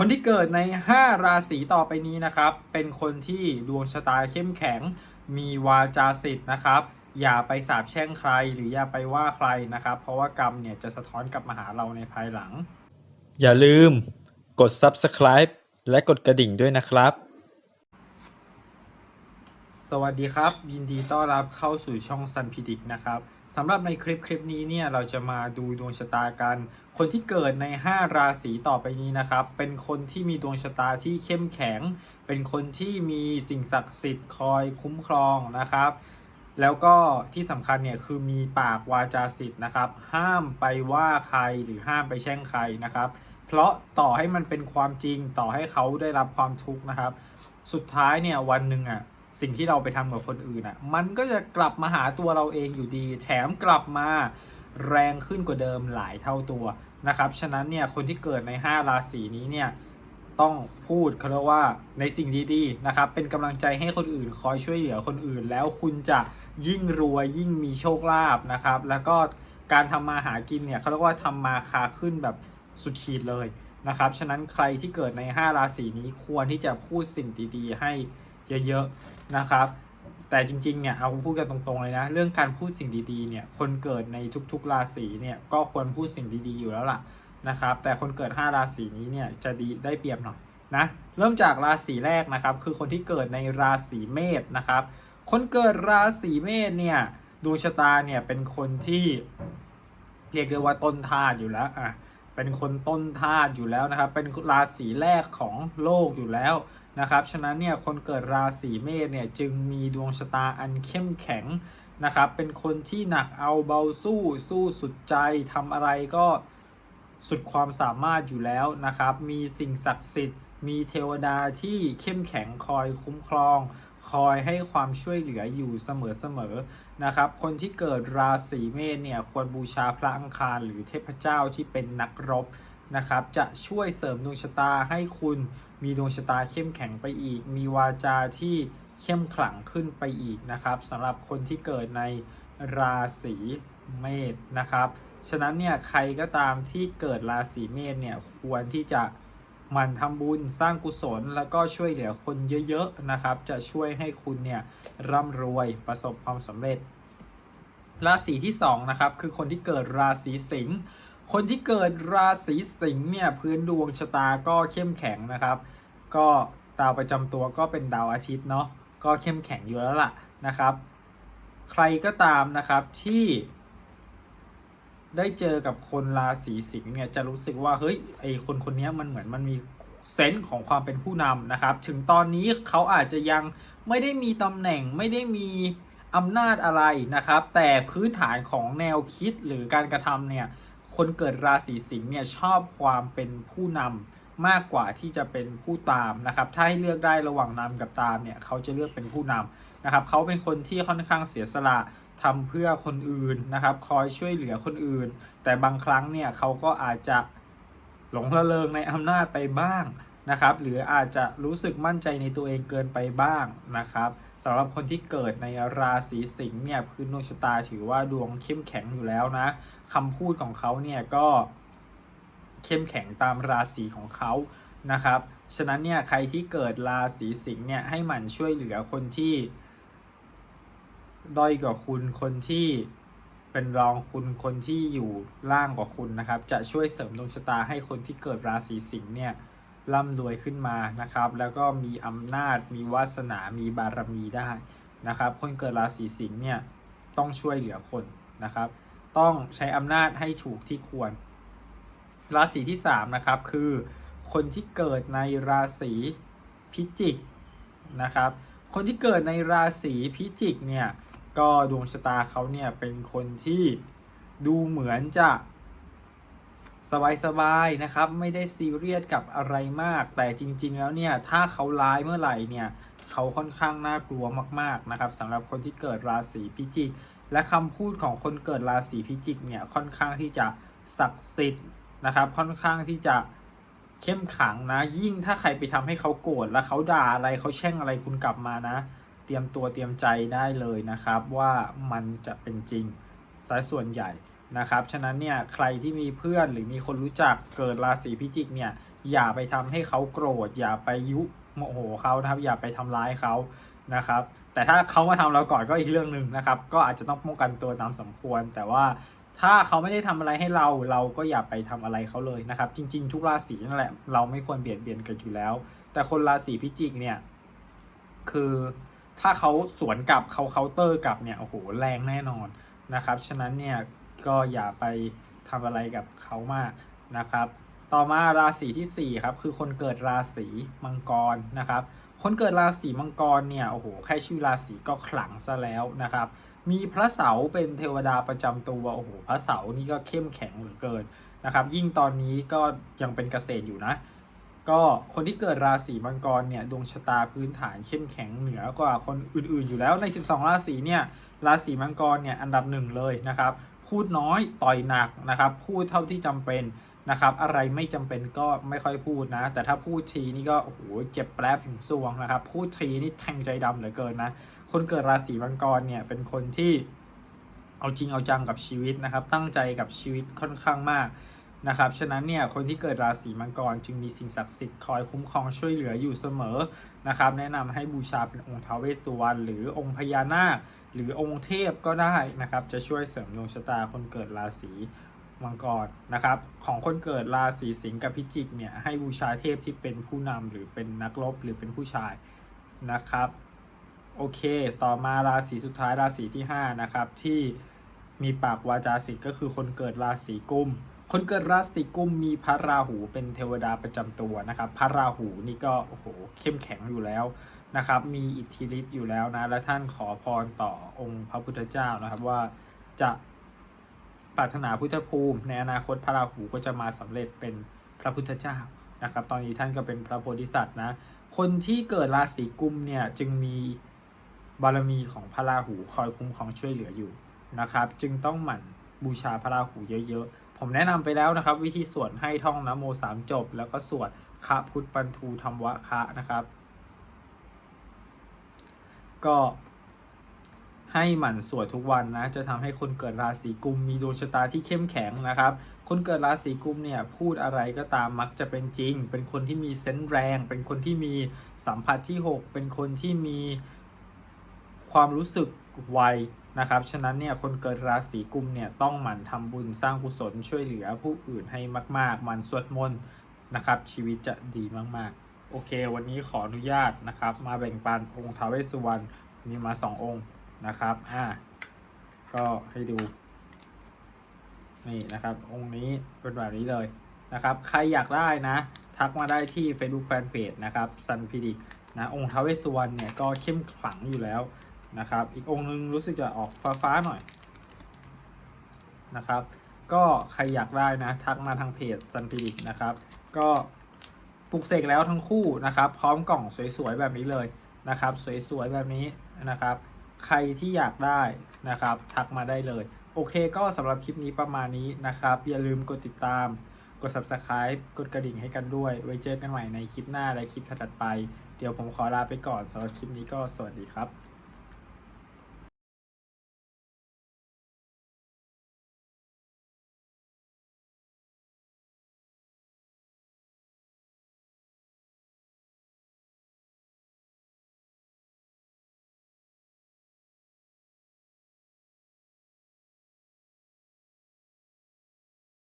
คนที่เกิดใน 5 ราศีต่อไปนี้นะครับ เป็นคนที่ดวงชะตาเข้มแข็ง มีวาจาสิทธิ์นะครับ อย่าไปสาบแช่งใครหรืออย่าไปว่าใครนะครับ เพราะว่ากรรมเนี่ยจะสะท้อนกลับมาหาเราในภายหลัง อย่าลืมกด subscribe และกดกระดิ่งด้วยนะครับ สวัสดีครับ ยินดีต้อนรับเข้าสู่ช่อง Sun p r e d i c t นะครับ สำหรับในคลิปคลิปนี้เนี่ยเราจะมาดูดวงชะตากัน คนที่เกิดใน 5 ราศีต่อไปนี้นะครับ เป็นคนที่มีดวงชะตาที่เข้มแข็ง เป็นคนที่มีสิ่งศักดิ์สิทธิ์คอยคุ้มครองนะครับ แล้วก็ที่สำคัญเนี่ยคือมีปากวาจาสิทธิ์นะครับ ห้ามไปว่าใครหรือห้ามไปแช่งใครนะครับ เพราะต่อให้มันเป็นความจริงต่อให้เขาได้รับความทุกข์นะครับ สุดท้ายเนี่ยวันหนึ่งอะ สิ่งที่เราไปทำกับคนอื่นอะ มันก็จะกลับมาหาตัวเราเองอยู่ดี แถมกลับมาแรงขึ้นกว่าเดิมหลายเท่าตัวนะครับ ฉะนั้นเนี่ยคนที่เกิดใน 5 ราศีนี้เนี่ยต้องพูดเขาเรียกว่าในสิ่งดีๆนะครับ เป็นกำลังใจให้คนอื่นคอยช่วยเหลือคนอื่น แล้วคุณจะยิ่งรวยยิ่งมีโชคลาภนะครับ แล้วก็การทำมาหากินเนี่ยเขาเรียกว่าทำมาคาขึ้นแบบสุดขีดเลยนะครับ ฉะนั้นใครที่เกิดใน 5 ราศีนี้ควรที่จะพูดสิ่งดีๆ ให้ เยอะๆนะครับ แต่จริงๆเนี่ยเอาพูดกันตรงๆเลยนะ เรื่องการพูดสิ่งดีๆเนี่ยคนเกิดในทุกๆราศีเนี่ยก็ควรพูดสิ่งดีๆอยู่แล้วล่ะนะครับ แต่คนเกิด 5 ราศีนี้เนี่ยจะดีได้เปรียบหน่อยนะเริ่มจากราศีแรกนะครับ คือคนที่เกิดในราศีเมษนะครับ คนเกิดราศีเมษเนี่ยดวงชะตาเนี่ยเป็นคนที่เรียกได้ว่าต้นธาตุอยู่แล้วอะเป็นคนต้นธาตุอยู่แล้วนะครับ เป็นราศีแรกของโลกอยู่แล้ว นะครับ ฉะนั้นเนี่ยคนเกิดราศีเมษเนี่ยจึงมีดวงชะตาอันเข้มแข็งนะครับ เป็นคนที่หนักเอาเบาสู้สู้สุดใจทำอะไรก็สุดความสามารถอยู่แล้วนะครับ มีสิ่งศักดิ์สิทธิ์ มีเทวดาที่เข้มแข็งคอยคุ้มครอง คอยให้ความช่วยเหลืออยู่เสมอๆนะครับ คนที่เกิดราศีเมษเนี่ยควรบูชาพระอังคารหรือเทพเจ้าที่เป็นนักรบ นะครับจะช่วยเสริมดวงชะตาให้คุณมีดวงชะตาเข้มแข็งไปอีก มีวาจาที่เข้มขลังขึ้นไปอีกนะครับสำหรับคนที่เกิดในราศีเมษนะครับฉะนั้นเนี่ยใครก็ตามที่เกิดราศีเมษเนี่ยควรที่จะหมั่นทำบุญสร้างกุศล แล้วก็ช่วยเหลือคนเยอะๆนะครับ จะช่วยให้คุณเนี่ยร่ำรวยประสบความสำเร็จ ราศีที่2นะครับคือคนที่เกิดราศีสิงห์ คนที่เกิดราศีสิงห์เนี่ยพื้นดวงชะตาก็เข้มแข็งนะครับ ก็ดาวประจำตัวก็เป็นดาวอาทิตย์เนาะก็เข้มแข็งอยู่แล้วล่ะนะครับ ใครก็ตามนะครับที่ ได้เจอกับคนราศีสิงห์เนี่ยจะรู้สึกว่าเฮ้ยไอคนคนนี้มันเหมือนมันมีเซนส์ของความเป็นผู้นำนะครับ ถึงตอนนี้เขาอาจจะยังไม่ได้มีตำแหน่งไม่ได้มีอำนาจอะไรนะครับ แต่พื้นฐานของแนวคิดหรือการกระทำเนี่ย คนเกิดราศีสิงห์เนี่ยชอบความเป็นผู้นำมากกว่าที่จะเป็นผู้ตามนะครับ ถ้าให้เลือกได้ระหว่างนำกับตามเนี่ยเขาจะเลือกเป็นผู้นำนะครับ เขาเป็นคนที่ค่อนข้างเสียสละทำเพื่อคนอื่นนะครับ คอยช่วยเหลือคนอื่น แต่บางครั้งเนี่ยเขาก็อาจจะหลงระเริงในอำนาจไปบ้าง นะครับ หรืออาจจะรู้สึกมั่นใจในตัวเองเกินไปบ้างนะครับสำหรับคนที่เกิดในราศีสิงห์เนี่ยพื้นดวงชะตาถือว่าดวงเข้มแข็งอยู่แล้วนะคำพูดของเขาเนี่ยก็เข้มแข็งตามราศีของเขานะครับ ฉะนั้นเนี่ยใครที่เกิดราศีสิงห์เนี่ยให้หมั่นช่วยเหลือคนที่ด้อยกว่าคุณคนที่เป็นรองคุณคนที่อยู่ล่างกว่าคุณนะครับ จะช่วยเสริมดวงชะตาให้คนที่เกิดราศีสิงห์เนี่ย ร่ำรวยขึ้นมานะครับ แล้วก็มีอำนาจ มีวาสนา มีบารมีได้นะครับ คนเกิดราศีสิงห์เนี่ยต้องช่วยเหลือคนนะครับ ต้องใช้อำนาจให้ถูกที่ควร ราศีที่3นะครับคือคนที่เกิดในราศีพิจิกนะครับ คนที่เกิดในราศีพิจิกเนี่ยก็ดวงชะตาเขาเนี่ยเป็นคนที่ดูเหมือนจะ สบายๆนะครับ ไม่ได้ซีเรียสกับอะไรมาก แต่จริง ๆ แล้วเนี่ย ถ้าเขาร้ายเมื่อไหร่เนี่ยเขาค่อนข้างน่ากลัวมากๆนะครับสำหรับคนที่เกิดราศีพิจิก และคำพูดของคนเกิดราศีพิจิกเนี่ยค่อนข้างที่จะศักดิ์สิทธิ์นะครับ ค่อนข้างที่จะเข้มขังนะ ยิ่งถ้าใครไปทำให้เขาโกรธแล้วเขาด่าอะไรเขาแช่งอะไรคุณกลับมานะ เตรียมตัวเตรียมใจได้เลยนะครับ ว่ามันจะเป็นจริงสายส่วนใหญ่ นะครับ ฉะนั้นเนี่ยใครที่มีเพื่อนหรือมีคนรู้จักเกิดราศีพิจิกเนี่ยอย่าไปทำให้เขาโกรธ อย่าไปยุโมโหเขานะครับอย่าไปทำร้ายเขานะครับ แต่ถ้าเขามาทำเราก่อนก็อีกเรื่องหนึ่งนะครับ ก็อาจจะต้องป้องกันตัวตามสมควร แต่ว่าถ้าเขาไม่ได้ทำอะไรให้เราเราก็อย่าไปทำอะไรเขาเลยนะครับ จริง ๆ ทุกราศีนั่นแหละเราไม่ควรเบียดเบียนกันอยู่แล้ว แต่คนราศีพิจิกเนี่ยคือถ้าเขาสวนกลับเขาเคาน์เตอร์กลับเนี่ยโอ้โหแรงแน่นอนนะครับ ฉะนั้นเนี่ย ก็อย่าไปทำอะไรกับเขามากนะครับ ต่อมาราศีที่4ครับคือคนเกิดราศีมังกรนะครับ คนเกิดราศีมังกรเนี่ยโอ้โหแค่ชื่อราศีก็ขลังซะแล้วนะครับ มีพระเสาเป็นเทวดาประจำตัวโอ้โหพระเสานี่ก็เข้มแข็งเหลือเกินนะครับ ยิ่งตอนนี้ก็ยังเป็นเกษตรอยู่นะก็คนที่เกิดราศีมังกรเนี่ยดวงชะตาพื้นฐานเข้มแข็งเหนือกว่าคนอื่นๆอยู่แล้วใน 12 ราศีเนี่ยราศีมังกรเนี่ยอันดับหนึ่งเลยนะครับ พูดน้อยต่อยหนักนะครับ พูดเท่าที่จำเป็นนะครับ อะไรไม่จำเป็นก็ไม่ค่อยพูดนะ แต่ถ้าพูดทีนี่ก็โอ้โหเจ็บแปลบถึงสวงนะครับ พูดทีนี่แทงใจดำเหลือเกินนะ คนเกิดราศีมังกรเนี่ยเป็นคนที่เอาจริงเอาจังกับชีวิตนะครับ ตั้งใจกับชีวิตค่อนข้างมากนะครับ ฉะนั้นเนี่ยคนที่เกิดราศีมังกรจึงมีสิ่งศักดิ์สิทธิ์คอยคุ้มครองช่วยเหลืออยู่เสมอนะครับ แนะนำให้บูชาเป็นองค์ท้าวเวสสุวรรณหรือองค์พญานาค หรือองค์เทพก็ได้นะครับ จะช่วยเสริมดวงชะตาคนเกิดราศีมังกรนะครับ ของคนเกิดราศีสิงห์กับพิจิกเนี่ยให้บูชาเทพที่เป็นผู้นำหรือเป็นนักรบหรือเป็นผู้ชายนะครับ โอเค ต่อมาราศีสุดท้ายราศีที่ 5 นะครับ ที่มีปากวาจาสิทธิ์ก็คือคนเกิดราศีกุม คนเกิดราศีกุมมีพระราหูเป็นเทวดาประจำตัวนะครับ พระราหูนี่ก็โอ้โหเข้มแข็งอยู่แล้ว นะครับมีอิทธิฤทธิ์อยู่แล้วนะ และท่านขอพรต่อองค์พระพุทธเจ้านะครับว่าจะปรารถนาพุทธภูมิ ในอนาคตพระราหูก็จะมาสำเร็จเป็นพระพุทธเจ้านะครับ ตอนนี้ท่านก็เป็นพระโพธิสัตว์นะคนที่เกิดราศีกุมเนี่ยจึงมีบารมีของพระราหูคอยคุ้มครองช่วยเหลืออยู่นะครับ จึงต้องหมั่นบูชาพระราหูเยอะๆ ผมแนะนำไปแล้วนะครับ วิธีสวดให้ท่องนะโมสามจบ แล้วก็สวดคะพุทธปันทูธรรมวะคะนะครับ ก็ให้หมั่นสวดทุกวันนะ จะทำให้คนเกิดราศีกุมมีดวงชะตาที่เข้มแข็งนะครับ คนเกิดราศีกุมเนี่ยพูดอะไรก็ตามมักจะเป็นจริง เป็นคนที่มีเซนส์แรง เป็นคนที่มีสัมผัสที่ 6 เป็นคนที่มีความรู้สึกไวนะครับ ฉะนั้นเนี่ยคนเกิดราศีกุมเนี่ยต้องหมั่นทำบุญสร้างกุศลช่วยเหลือผู้อื่นให้มาก ๆ หมั่นสวดมนต์นะครับ ชีวิตจะดีมาก ๆ โอเค วันนี้ขออนุญาตนะครับ มาแบ่งปันองค์ท้าวเวสสุวรรณมีมาสององค์นะครับอ่าก็ให้ดู นี่นะครับ องค์นี้เป็นแบบนี้เลยนะครับ ใครอยากได้นะ ทักมาได้ที่ Facebook Fanpage นะครับซันพิดิกนะองค์ท้าวเวสสุวรรณเนี่ยก็เข้มขลังอยู่แล้วนะครับ อีกองค์นึงรู้สึกจะออกฟ้าๆหน่อยนะครับ ก็ใครอยากได้นะ ทักมาทางเพจซันพิดิกนะครับ ก็ ปลุกเสกแล้วทั้งคู่นะครับพร้อมกล่องสวยๆแบบนี้เลยนะครับ สวยๆแบบนี้นะครับ ใครที่อยากได้นะครับ ทักมาได้เลย โอเคก็สำหรับคลิปนี้ประมาณนี้นะครับ อย่าลืมกดติดตามกด subscribe กดกระดิ่งให้กันด้วย ไว้เจอกันใหม่ในคลิปหน้าและคลิปถัดไป เดี๋ยวผมขอลาไปก่อนสำหรับคลิปนี้ก็สวัสดีครับ